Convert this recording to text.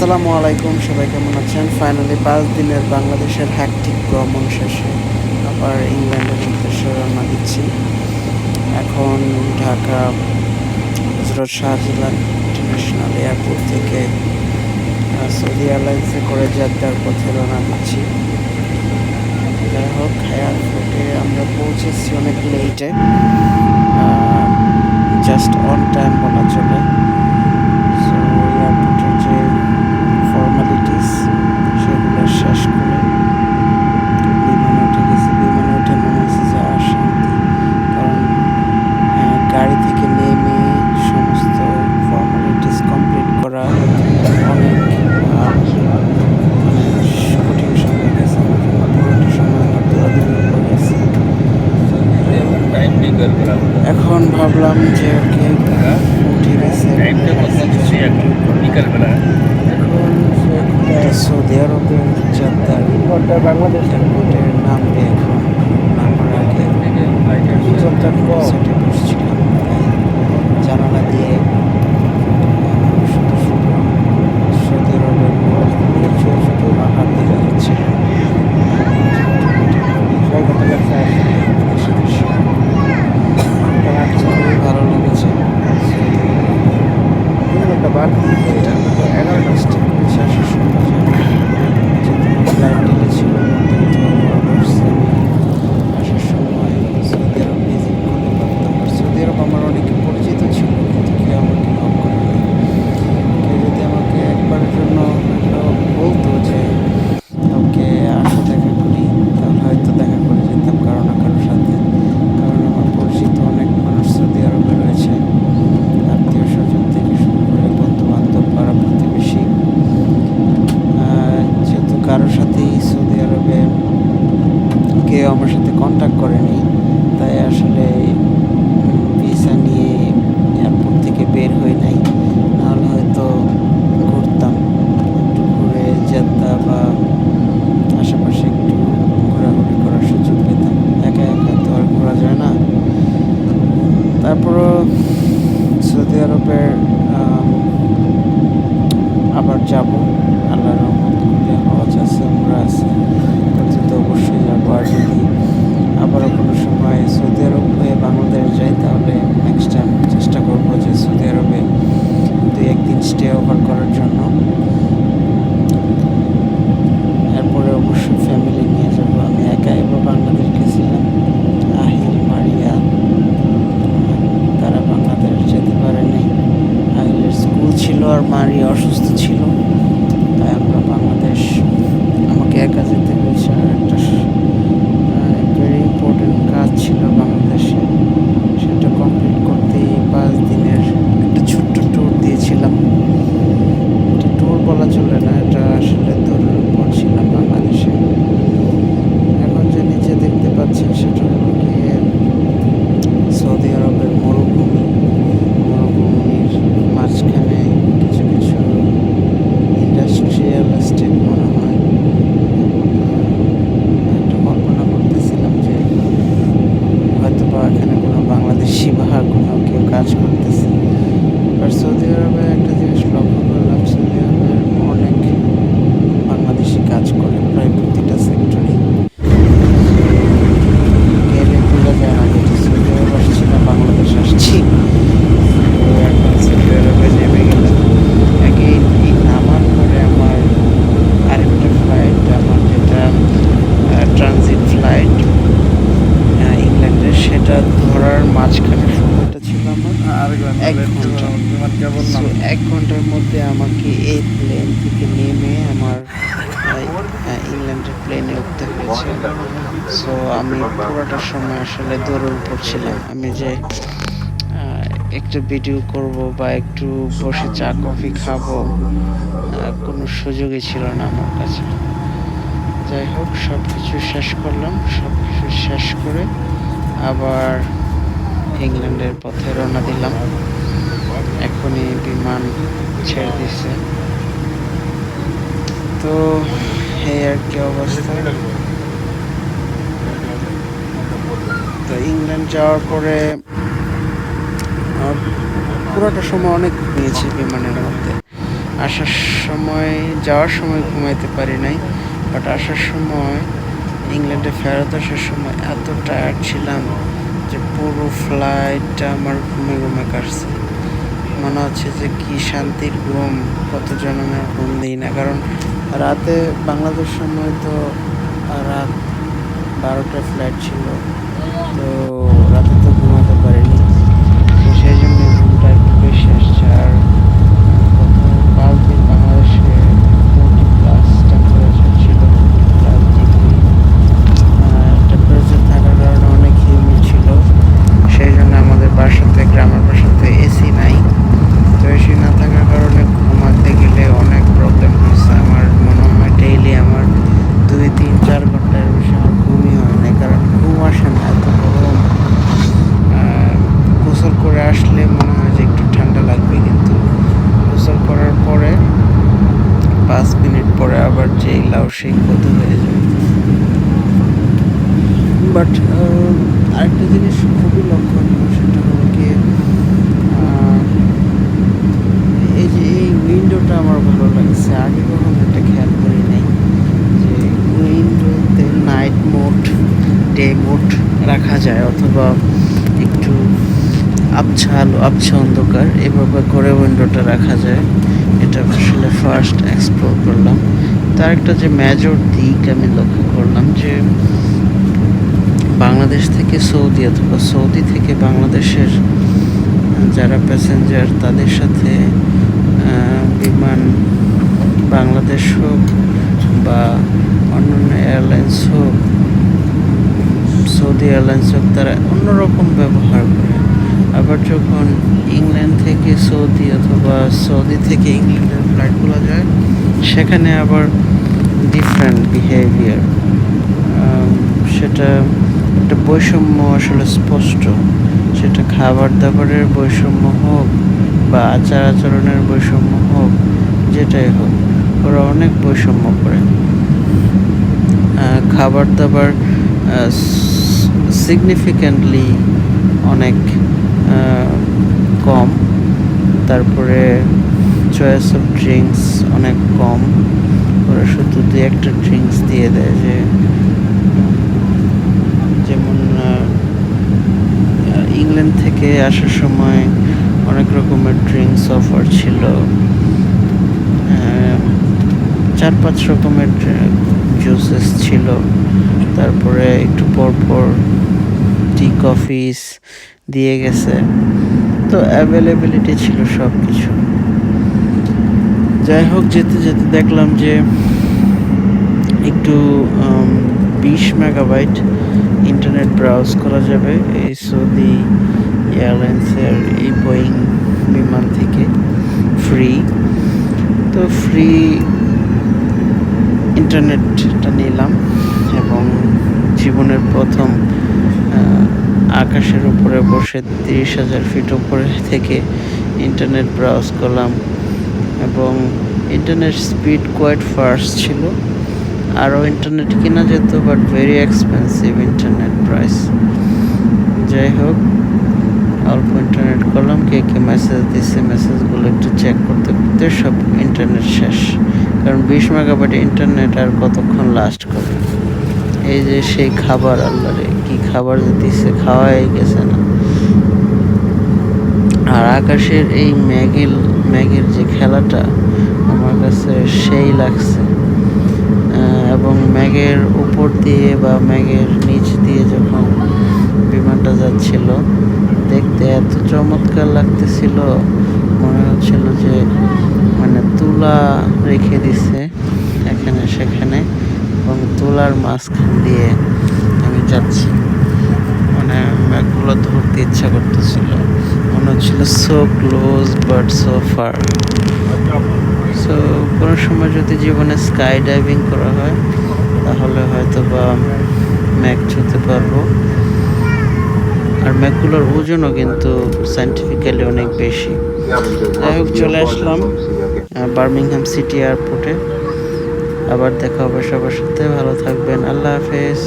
আসসালামু আলাইকুম, সবাই কেমন আছেন? ফাইনালি পাঁচ দিনের বাংলাদেশের হ্যাকটিক ভ্রমণ শেষে আবার ইংল্যান্ডের উদ্দেশ্যে রওনা দিচ্ছি। এখন ঢাকা হজরত শাহজালাল ইন্টারন্যাশনাল এয়ারপোর্ট থেকে সৌদি এয়ারলাইন্সে করে জেদ্দার পথে রওনা দিচ্ছি। যাই হোক এয়ারপোর্টে আমরা পৌঁছেছি অনেক লেটে জাস্ট অন টাইম বলা চলে। সো এয়ারপোর্টের যে ফর্মালিটিস সেগুলো শেষ করে বিমানে উঠে গেছি। বিমানে উঠে মনে হচ্ছে যে অশান্তি, কারণ গাড়ি থেকে নেমে সমস্ত ফর্মালিটিস কমপ্লিট করা অনেক কঠিন সময় গেছে। পুরোটা সময় আমার দৌড়াদৌড়ি করে গেছে। এখন ভাবলাম যে, ওকে উঠে গেছে। বিকালবেলা সৌদি আরবের বাংলাদেশ। এয়ারপোর্টের নাম এখন নামার আগে সেটে বসছিলাম তাই জানালা দিয়ে আহ, শুধু শুধু সৌদি আরবের ছোটো ছোটো পাহাড় দেখা যাচ্ছে খুবই ভালো লেগেছে এটা এগারোটা স্টেপ করেছে আসার সময় যেহেতু ফ্লাইট ডিলে ছিল আসার সময় সৌদি আরব ভিজিট করতে পারতাম আর সৌদি আরব আমার অনেকে পরিচিত ছিল কিন্তু কেউ আমাকে নক করে নাই কেউ যদি আমাকে একবারের জন্য হয়তো বলতো যে ওকে আসো দেখা করি তাহলে হয়তো দেখা করে যেতাম কারও না কারোর সাথে কারণ আমার পরিচিত অনেক মানুষ সৌদি আরবে রয়েছে আত্মীয় স্বজন থেকে শুরু করে বন্ধু বান্ধব পাড়া প্রতিবেশী আহ, যেহেতু কারোর সাথেই সৌদি আরবে কেউ আমার সাথে কন্ট্যাক্ট করেনি তাই আসলে ভিসা নিয়ে এয়ারপোর্ট থেকে বের হই নাই নাহলে হয়তো ঘুরতাম একটু ঘুরে জেদ্দা বা আশেপাশে একটু ঘোরাঘুরি করার সুযোগ পেতাম একা একা তো আর ঘোরা যায় না তারপরও সৌদি আরবের আম, আবার যাব। আল্লাহ রহমত করলে হজ আছে, আমরা আছে। তো অবশ্যই যাব আর যদি আবারও কোনো সময় সৌদি আরব হয়ে বাংলাদেশ যাই, তাহলে নেক্সট টাইম চেষ্টা করব যে সৌদি আরবে দুই একদিন স্টে ওভার করার জন্য। অসুস্থ আর সৌদি আরবে একটা জিনিস লক্ষ্য করলাম, সৌদি আরবে অনেক বাংলাদেশি কাজ করে, প্রায় প্রতিটা সেক্টরে গেলে বোঝা যায় না যে সৌদি আরব আসছি না বাংলাদেশ আসছি তো এখন সৌদি আরবে নেমে গেলাম আগে এই নামার পরে আমার আরেকটা ফ্লাইট আমার যেটা ট্রানজিট ফ্লাইট ইংল্যান্ডের সেটা ধরার মাঝখানে সময়টা ছিল আমার এক ঘণ্টা So, এক ঘণ্টার মধ্যে আমাকে এই প্লেন থেকে নেমে আমার আহ, আহ, ইংল্যান্ডের প্লেনে উঠতে হয়েছে। সো আমি পুরোটা সময় আসলে দৌড়ের উপর ছিলাম। আমি যে একটু ভিডিও করব বা একটু বসে চা কফি খাব কোনো সুযোগই ছিল না আমার কাছে। যাই হোক সব কিছু শেষ করলাম। সব কিছু শেষ করে আবার ইংল্যান্ডের পথে রওনা দিলাম। এখনই বিমান ছেড়ে দিচ্ছে তো আর কি অবস্থা? তো ইংল্যান্ড যাওয়ার পরে পুরোটা সময় অনেক ঘুমিয়েছি বিমানের মধ্যে। আসার সময়, যাওয়ার সময় ঘুমাইতে পারি নাই বাট আসার সময়, ইংল্যান্ডে ফেরত আসার সময় এত টায়ার্ড ছিলাম যে পুরো ফ্লাইটটা আমার ঘুমে ঘুমে কাটছে। মনে হচ্ছে যে কি শান্তির ঘুম, কত জনমের ঘুম দিই না। কারণ রাতে বাংলাদেশ সময় তো রাত বারোটা ফ্লাইট ছিল। তো রাতে তো ঘুমাতে পারিনি তো সেই জন্য ঘুমটা একটু বেশি আসছে আর গত পাঁচ দিন বাংলাদেশে ফোরটি প্লাস টেম্পারেচার ছিল প্লাস ডিগ্রি টেম্পারেচার থাকার কারণে অনেক হিউমিড ছিল সেই জন্য আমাদের বাসাতে গ্রামের বাসাতে এসি নাই তো এসি না থাকার কারণে ঘুমাতে গেলে অনেক প্রবলেম হচ্ছে আমার মনে হয় ডেইলি আমার দুই তিন চার ঘণ্টার বেশি আমার ঘুমই হয় না কারণ ঘুম আসে না এত গরম আহ, গোসল করে আসলে মনে হয় যে একটু ঠান্ডা লাগবে কিন্তু গোসল করার পরে পাঁচ মিনিট পরে আবার যেই লাউ সেই কত হয়ে যায় বাট আরেকটা জিনিস খুবই লক্ষণীয় সেটা হলো কি এই যে এই উইন্ডোটা আমার ভালো লাগছে। আগে কখনো এটা খেয়াল করি নাই যে উইন্ডোতে নাইট মোড ডে মোড রাখা যায় অথবা একটু আবছা আলো আবছা অন্ধকার এভাবে করে উইন্ডোটা রাখা যায়। এটা আসলে ফার্স্ট এক্সপ্লোর করলাম। তার একটা যে মেজর দিক আমি লক্ষ্য করলাম যে বাংলাদেশ থেকে সৌদি অথবা সৌদি থেকে বাংলাদেশের যারা প্যাসেঞ্জার তাদের সাথে বিমান, বাংলাদেশ হোক বা অন্যান্য এয়ারলাইন্স হোক, সৌদি এয়ারলাইন্স হোক, তারা অন্যরকম ব্যবহার করে। আবার যখন ইংল্যান্ড থেকে সৌদি অথবা সৌদি থেকে ইংল্যান্ডের ফ্লাইটগুলো যায়, সেখানে আবার ডিফারেন্ট বিহেভিয়ার সেটা একটা বৈষম্য আসলে স্পষ্ট। সেটা খাবার দাবারের বৈষম্য হোক বা আচার আচরণের বৈষম্য হোক, যেটাই হোক, ওরা অনেক বৈষম্য করে। খাবার দাবার সিগনিফিক্যান্টলি অনেক কম। তারপরে চয়েস অফ ড্রিঙ্কস অনেক কম। ওরা শুধু দু একটা ড্রিঙ্কস দিয়ে দেয় যে ইংল্যান্ড থেকে আসার সময় অনেক রকমের ড্রিঙ্কস অফার ছিল। চার পাঁচ রকমের জুসেস ছিল। তারপরে একটু পর পর টি কফিস দিয়ে গেছে। তো অ্যাভেলেবিলিটি ছিল সব কিছু যাই হোক, যেতে যেতে দেখলাম যে একটু বিশ মেগাবাইট ইন্টারনেট ব্রাউজ করা যাবে এই সৌদি এয়ারলাইন্সের এই বোয়িং বিমান থেকে। ফ্রি তো ফ্রি ইন্টারনেটটা নিলাম এবং জীবনের প্রথম আকাশের উপরে বসে তিরিশ হাজার ফিট উপরে থেকে ইন্টারনেট ব্রাউজ করলাম এবং ইন্টারনেট স্পিড কোয়াইট ফাস্ট ছিল। আরও ইন্টারনেট কেনা যেত but very expensive internet price যাই হোক, অল্প ইন্টারনেট করলাম, কে কে মেসেজ দিছে মেসেজগুলো একটু চেক করতে করতে সব ইন্টারনেট শেষ। কারণ বিশ মেগাবাইট ইন্টারনেট আর কতক্ষণ লাস্ট করে এই যে সেই খাবার আল্লাহরে কি খাবার যে দিছে, খাওয়াই গেছে না। আর আকাশের এই ম্যাগেল, ম্যাগের যে খেলাটা, আমার কাছে সেই লাগছে। ম্যাগের উপর দিয়ে বা ম্যাগের নিচ দিয়ে যখন বিমানটা যাচ্ছিল, দেখতে এত চমৎকার লাগতেছিল। মনে হচ্ছিল যে মানে তুলা রেখে দিছে এখানে সেখানে এবং তুলার মাঝখান দিয়ে আমি যাচ্ছি। মানে ম্যাগগুলো ধরতে ইচ্ছা করতেছিল। মনে হচ্ছিল so close but so far so কোনো সময় যদি জীবনে স্কাই ডাইভিং করা হয় তাহলে হয়তো বা ম্যাক ছুঁতে পারব। আর ম্যাকগুলোর ওজনও কিন্তু সাইন্টিফিক্যালি অনেক বেশি। যাই হোক, চলে আসলাম বার্মিংহাম সিটি এয়ারপোর্টে। আবার দেখা হবে সবার সাথে। ভালো থাকবেন। আল্লাহ হাফেজ।